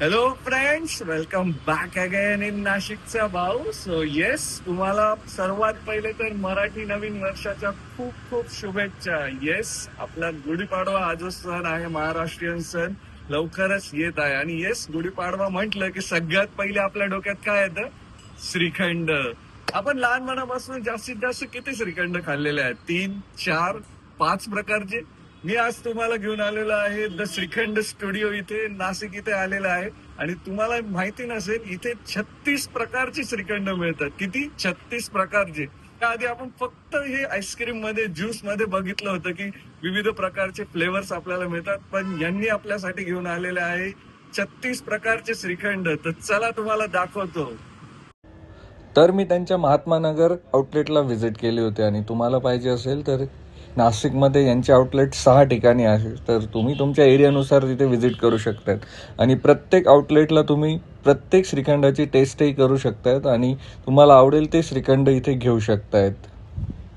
Hello friends welcome back again in नाशिकचा भाऊ so yes तुम्हाला सर्वात पहिले तर मराठी नवीन वर्षाच्या खूप खूप शुभेच्छा. येस आपला गुढीपाडवा हा जो सण आहे महाराष्ट्रीयन सण. लवकरच येत आहे. आणि येस गुढीपाडवा म्हटलं की सगळ्यात पहिले आपल्या डोक्यात काय येतं? श्रीखंड. आपण लहानपणापासून जास्तीत जास्त किती श्रीखंड खाल्लेले आहेत? तीन चार पाच प्रकारचे? मी आज तुम्हाला घेऊन आलेलो आहे द श्रीखंड स्टुडिओ इथे नाशिक इथे आलेला आहे. आणि तुम्हाला माहिती नसेल इथे छत्तीस प्रकारचे श्रीखंड मिळतात. किती? छत्तीस प्रकारचे. त्याआधी आपण फक्त हे आईस्क्रीममध्ये ज्यूसमध्ये बघितलं होतं की विविध प्रकारचे फ्लेवर्स आपल्याला मिळतात. पण यांनी आपल्यासाठी घेऊन आलेले आहे छत्तीस प्रकारचे श्रीखंड. तर चला तुम्हाला दाखवतो. तर मी त्यांच्या महात्मा नगर आउटलेटला व्हिजिट केली होती आणि तुम्हाला पाहिजे असेल तर नाशिकमध्ये यांचे आउटलेट सहा ठिकाणी आहे. तर तुम्ही तुमच्या एरियानुसार तिथे व्हिजिट करू शकतात. आणि प्रत्येक आउटलेटला तुम्ही प्रत्येक श्रीखंडाची टेस्टही करू शकतात. आणि तुम्हाला आवडेल ते श्रीखंड इथे घेऊ शकतायत.